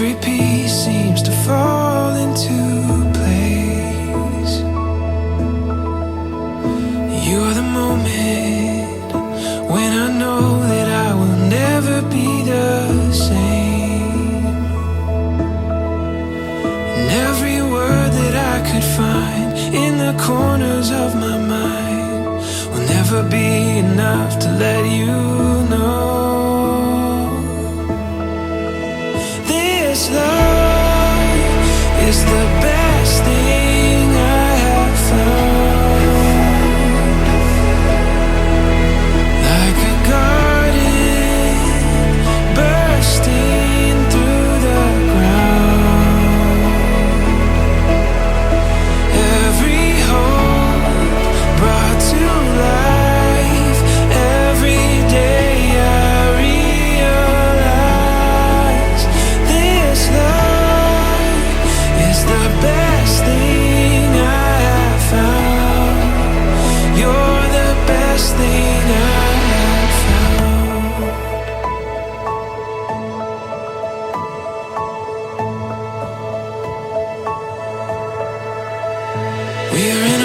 Every piece seems to fall into place. You're the moment when I know that I will never be the same. And every word that I could find in the corners of my mind will never be enough to let you. We're in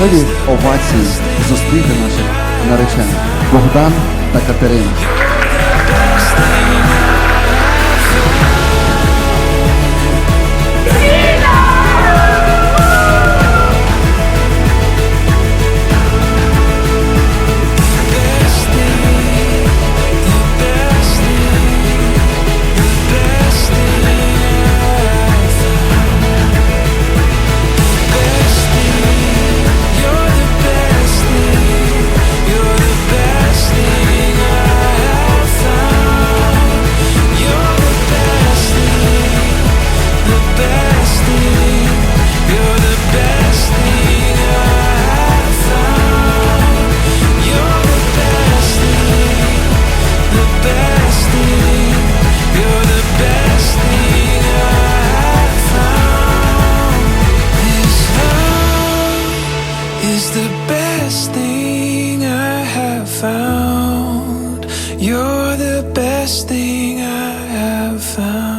Можливі овації зустріти наших наречених Богдан та Катерина. The best thing I have found. You're the best thing I have found.